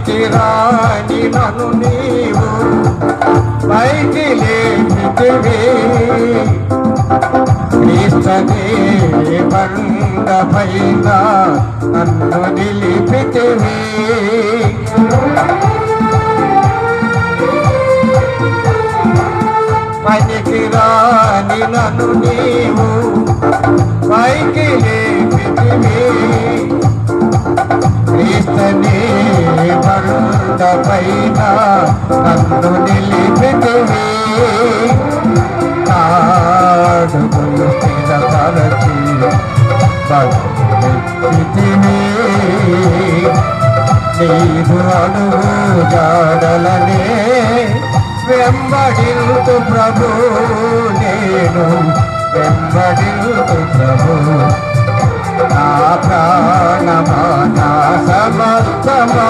పైకి రాని నన్ను నీవు పైకి లేపితివి. క్రీస్తనే బండ పైన నన్ను నిలిపితివి. పనికి రాని నన్ను నీవు పైకి లేపితివి. నాడుగులు స్థిరపరచి భక్తిని నీరు అడుగు జాడలనే వెంబడిల్తు ప్రభు నేను వెంబడిల్తు ప్రభు నా ప్రాణమా నా సమస్తమా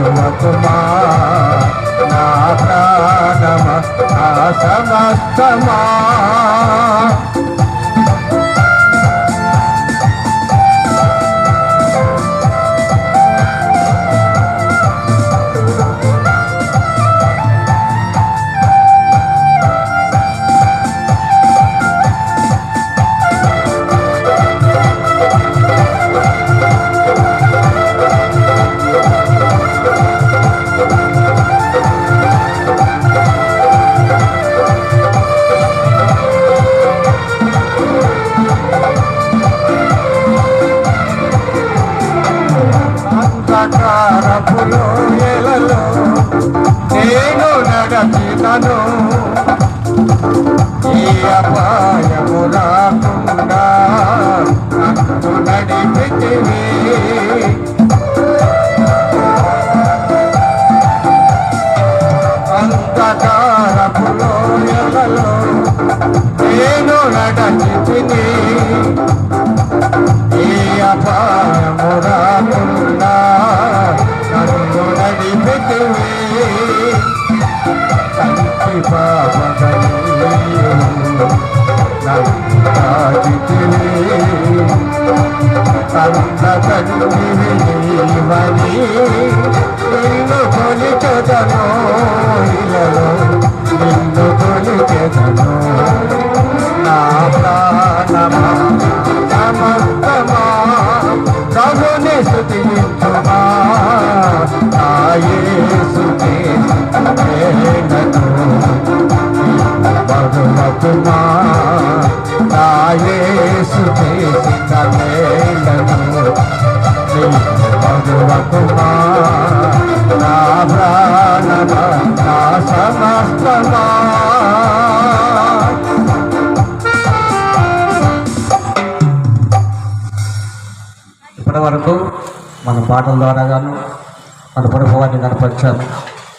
సుమకుమా నా ప్రాణమ నా సమస్తమా. అంధకారపులో ఎలలో నేను నడచినను ఈ అప కన్న తండ్రి నిన్ను కొలిచెదను ఇలలో నిన్ను కొలిచెదను నా ప్రాణమా సమస్తమా ప్రభుని స్తుతించుమా నా యేసు యేసు చేసిన మేలను మధుమకుమా నా ప్రాణమ నా సమస్తమా ఇప్పటి వరకు మన పాటల ద్వారా గాను మన ప్రభువాన్ని కనపరిచారు